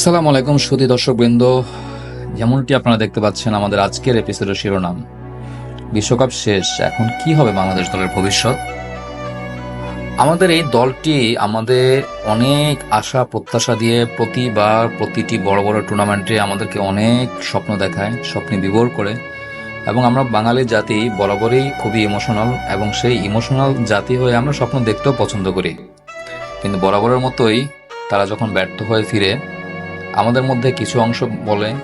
সালাম আলাইকুম সুদী দর্শকবৃন্দ। যেমনটি আপনারা দেখতে পাচ্ছেন, আমাদের আজকের এপিসোডের শিরোনাম, বিশ্বকাপ শেষ, এখন কি হবে বাংলাদেশ দলের ভবিষ্যৎ? আমাদের এই দলটি আমাদের অনেক আশা, প্রত্যাশা দিয়ে প্রতিবার প্রতিটি বড় বড় টুর্নামেন্টে আমাদেরকে অনেক স্বপ্ন দেখায়, স্বপ্নে বিভোর করে। এবং আমরা বাঙালি জাতি বরাবরই খুবই ইমোশনাল এবং সেই ইমোশনাল জাতি হয়ে আমরা স্বপ্ন দেখতেও পছন্দ করি। কিন্তু বরাবরের মতোই তারা যখন ব্যর্থ হয়ে ফিরে আমাদের মধ্যে কিছু অংশ বলে,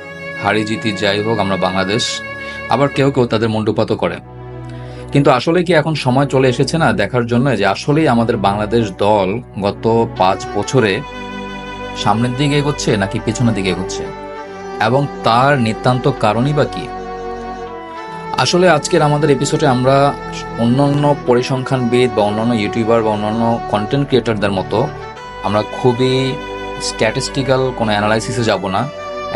হারি জিতি যাই হোক, আমরা বাংলাদেশ। আবার কেউ কেউ তাদের মুন্ডুপাতও করে কিন্তু আসলে কি এখন সময় চলে এসেছে না দেখার জন্য যে আসলেই আমাদের বাংলাদেশ দল গত পাঁচ বছরে সামনের দিকে এগোচ্ছে নাকি পেছনের দিকে এগোচ্ছে? এবং তার নিতান্ত কারণই বা কি? আসলে আজকের আমাদের এপিসোডে আমরা অন্যান্য পরিসংখ্যানবিদ বা অন্যান্য ইউটিউবার বা অন্যান্য কন্টেন্ট ক্রিয়েটারদের মতো আমরা খুবই স্ট্যাটিস্টিক্যাল কোনো অ্যানালাইসিসে যাব না।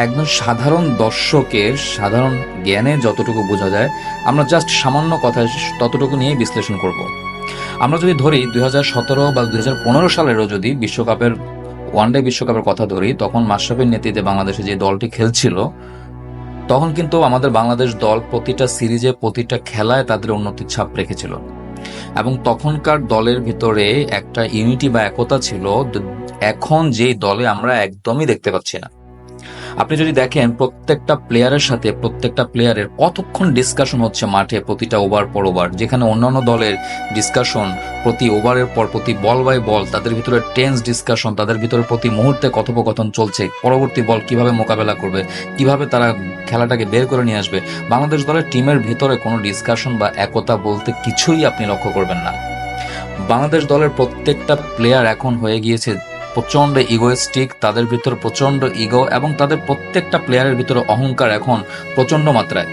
একদম সাধারণ দর্শকের সাধারণ জ্ঞানে যতটুকু বোঝা যায়, আমরা জাস্ট সামান্য কথায় ততটুকু নিয়ে বিশ্লেষণ করব। আমরা যদি ধরি দুই হাজার সতেরো বা দুই হাজার পনেরো সালেরও যদি বিশ্বকাপের ওয়ানডে বিশ্বকাপের কথা ধরি, তখন মাশরাফির নেতৃত্বে বাংলাদেশে যে দলটি খেলছিল, তখন কিন্তু আমাদের বাংলাদেশ দল প্রতিটা সিরিজে, প্রতিটা খেলায় তাদের উন্নতির ছাপ রেখেছিল। এবং তখনকার দলের ভিতরে একটা ইউনিটি বা একতা ছিল এখন যেই দলে আমরা একদমই দেখতে পাচ্ছি না। আপনি যদি দেখেন, প্রত্যেকটা প্লেয়ারের সাথে, প্রত্যেকটা প্লেয়ারের কতক্ষণ ডিসকাশন হচ্ছে মাঠে প্রতিটা ওভার পর ওভার যেখানে অন্যান্য দলের ডিসকাশন প্রতি ওভারের পর, প্রতি বল বাই বল তাদের ভিতরে টেন্স ডিসকাশন তাদের ভিতরে প্রতি মুহূর্তে কথোপকথন চলছে, পরবর্তী বল কীভাবে মোকাবেলা করবে, কীভাবে তারা খেলাটাকে বের করে নিয়ে আসবে, বাংলাদেশ দলের টিমের ভিতরে কোনো ডিসকাশন বা একতা বলতে কিছুই আপনি লক্ষ্য করবেন না। বাংলাদেশ দলের প্রত্যেকটা প্লেয়ার এখন হয়ে গিয়েছে প্রচণ্ড ইগোয়েস্টিক তাদের ভিতরে প্রচণ্ড ইগো এবং তাদের প্রত্যেকটা প্লেয়ারের ভিতরে অহংকার এখন প্রচণ্ড মাত্রায়।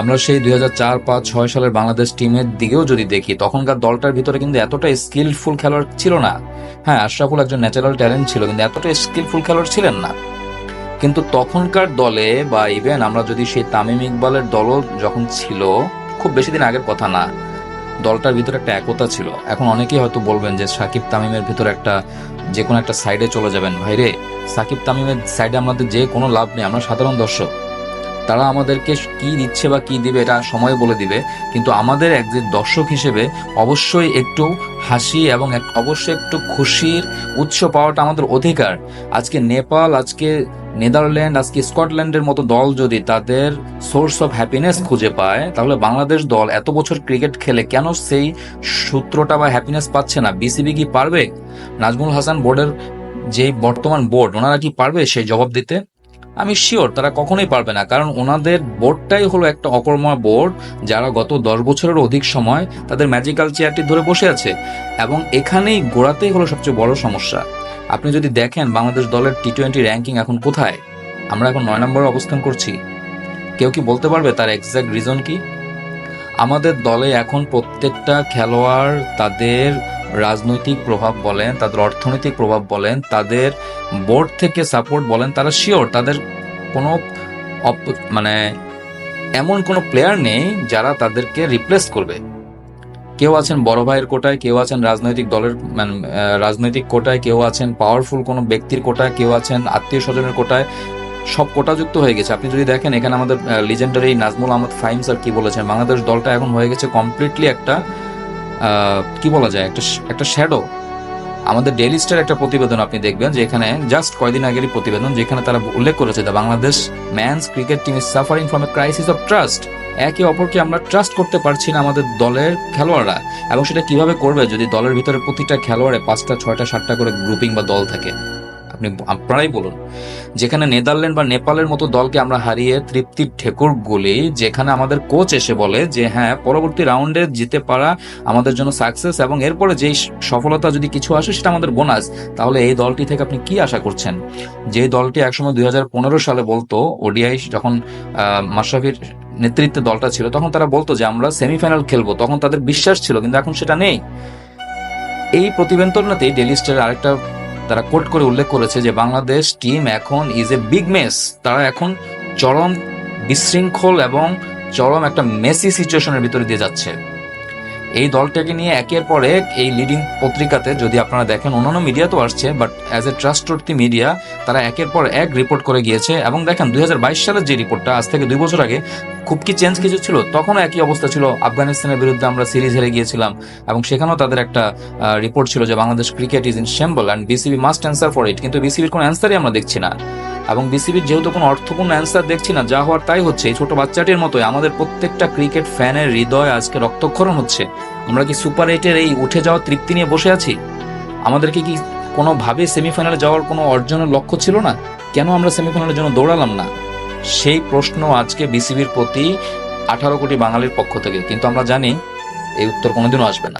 আমরা সেই দুই হাজার চার পাঁচ ছয় সালের বাংলাদেশ টিমের দিকেও যদি দেখি, তখনকার দলটার ভিতরে কিন্তু এতটা স্কিলফুল খেলোয়াড় ছিল না। হ্যাঁ আশরাফুল একজন ন্যাচারাল ট্যালেন্ট ছিল, কিন্তু এতটা স্কিলফুল খেলোয়াড় ছিলেন না। কিন্তু তখনকার দলে বা ইভেন আমরা যদি সেই তামিম ইকবালের দলও যখন ছিল, খুব বেশি দিন আগের কথা না দলটার ভিতরে একটা একতা ছিল। এখন অনেকেই হয়তো বলবেন যে সাকিব তামিমের ভিতরে একটা যে কোনো একটা সাইডে চলে যাবেন। ভাইরে সাকিব তামিমের সাইডে আমাদের যে কোনো লাভ নেই, আমরা সাধারণ দর্শক। তারা আমাদেরকে কি দিচ্ছে বা কি দিবে এটা সময় বলে দিবে। কিন্তু আমাদের এক যে দর্শক হিসেবে অবশ্যই একটু হাসি এবং অবশ্যই একটু খুশির উৎস পাওয়াটা আমাদের অধিকার। আজকে নেপাল, আজকে নেদারল্যান্ড, আজকে স্কটল্যান্ডের মতো দল যদি তাদের সোর্স অফ হ্যাপিনেস খুঁজে পায়, তাহলে বাংলাদেশ দল এত বছর ক্রিকেট খেলে কেন সেই সূত্রটা বা হ্যাপিনেস পাচ্ছে না? বিসিবি কি পারবে? নাজমুল হাসান বোর্ডের যে বর্তমান বোর্ড, ওনারা কি পারবে সেই জবাব দিতে? আমি শিওর তারা কখনোই পারবে না, কারণ ওনাদের বোর্ডটাই হলো একটা অকর্মা বোর্ড, যারা গত দশ বছরের অধিক সময় তাদের ম্যাজিক্যাল চেয়ারটি ধরে বসে আছে, এবং এখানেই গোড়াতেই হলো সবচেয়ে বড় সমস্যা। আপনি যদি দেখেন বাংলাদেশ দলের টি টোয়েন্টি র্যাঙ্কিং এখন কোথায়, আমরা এখন নয় নম্বরে অবস্থান করছি। কেউ কি বলতে পারবে তার এক্সাক্ট রিজন কি? আমাদের দলে এখন প্রত্যেকটা খেলোয়াড় তাদের রাজনৈতিক প্রভাব বলেন, তাদের অর্থনৈতিক প্রভাব বলেন, তাদের বোর্ড থেকে সাপোর্ট বলেন, তারা শিওর তাদের কোনো মানে এমন কোনো প্লেয়ার নেই যারা তাদেরকে রিপ্লেস করবে। কেউ আছেন বড় ভাইয়ের কোটায়, কেউ আছেন রাজনৈতিক দলের মানে রাজনৈতিক কোটায়, কেউ আছেন পাওয়ারফুল কোনো ব্যক্তির কোটায়, কেউ আছেন আত্মীয় স্বজনের কোটায়, সব কোটাযুক্ত হয়ে গেছে। আপনি যদি দেখেন, এখানে আমাদের লিজেন্ডারি নাজমুল আহমদ ফাইম স্যার কি বলেছেন? বাংলাদেশ দলটা এখন হয়ে গেছে কমপ্লিটলি একটা কি বলা যায়? একটা একটা শ্যাডো আমাদের ডেলি স্টার একটা প্রতিবেদন আপনি দেখবেন, যেখানে জাস্ট কয়দিন আগেরই প্রতিবেদন, যেখানে তারা উল্লেখ করেছে যে Bangladesh men's cricket team is suffering from a crisis of trust একে অপরকে আমরা ট্রাস্ট করতে পারছি না আমাদের দলের খেলোয়াড়রা, এবং সেটা কীভাবে করবে যদি দলের ভিতরে প্রতিটা খেলোয়াড়ে পাঁচটা, ছয়টা, সাতটা করে গ্রুপিং বা দল থাকে? আপনি আপনারাই বলুন। যেখানে নেদারল্যান্ড বা নেপালের মতো দলকে আমরা হারিয়ে তৃপ্তির ঠেকুর গুলি যেখানে আমাদের কোচ এসে বলে যে হ্যাঁ পরবর্তী রাউন্ডে জিতে পারা আমাদের জন্য সাকসেস এবং এরপরে যেই সফলতা যদি কিছু আসে, সেটা আমাদের বোনাস তাহলে এই দলটি থেকে আপনি কি আশা করছেন? যে দলটি একসময় দুই হাজার পনেরো সালে বলতো, ওডিআই যখন মাশরাফির নেতৃত্বে দলটা ছিল, তখন তারা বলতো যে, আমরা সেমিফাইনাল খেলব। তখন তাদের বিশ্বাস ছিল, কিন্তু এখন সেটা নেই। এই প্রতিবেদনটাতেই ডেলি স্টার আরেকটা তারা কোট করে উল্লেখ করেছে যে বাংলাদেশ টিম এখন ইজ এ বিগ মেস তারা এখন চরম বিশৃঙ্খল এবং চরম একটা মেসি সিচুয়েশনের ভিতরে দিয়ে যাচ্ছে। এই দলটাকে নিয়ে একের পর এক এই লিডিং পত্রিকাতে যদি আপনারা দেখেন, অন্যান্য মিডিয়া তো আসছে but as a trustworthy media তারা একের পর এক রিপোর্ট করে গিয়েছে। এবং দেখেন, দুই হাজার বাইশ সালের যে রিপোর্টটা আজ থেকে দুই বছর আগে, খুব কি চেঞ্জ কিছু ছিল? তখনও একই অবস্থা ছিল। আফগানিস্তানের বিরুদ্ধে আমরা সিরিজ হেরে গিয়েছিলাম। এবং সেখানেও তাদের একটা রিপোর্ট ছিল যে Bangladesh cricket is in shamble and BCB must answer for it কিন্তু বিসিবির কোনো অ্যান্সারই আমরা দেখছি না। এবং বিসিবির যেহেতু কোনো অর্থপূর্ণ অ্যান্সার দেখছি না, যা হওয়ার তাই হচ্ছে। এই ছোট বাচ্চাটির মতোই আমাদের প্রত্যেকটা ক্রিকেট ফ্যানের হৃদয় আজকে রক্তক্ষরণ হচ্ছে। আমরা কি সুপার এইটের এই উঠে যাওয়ার তৃপ্তি নিয়ে বসে আছি? আমাদেরকে কি কোনোভাবে সেমিফাইনালে যাওয়ার কোনো অর্জনের লক্ষ্য ছিল না? কেন আমরা সেমিফাইনালের জন্য দৌড়ালাম না? সেই প্রশ্ন আজকে বিসিবির প্রতি আঠারো কোটি বাঙালির পক্ষ থেকে। কিন্তু আমরা জানি, এই উত্তর কোনোদিনও আসবে না।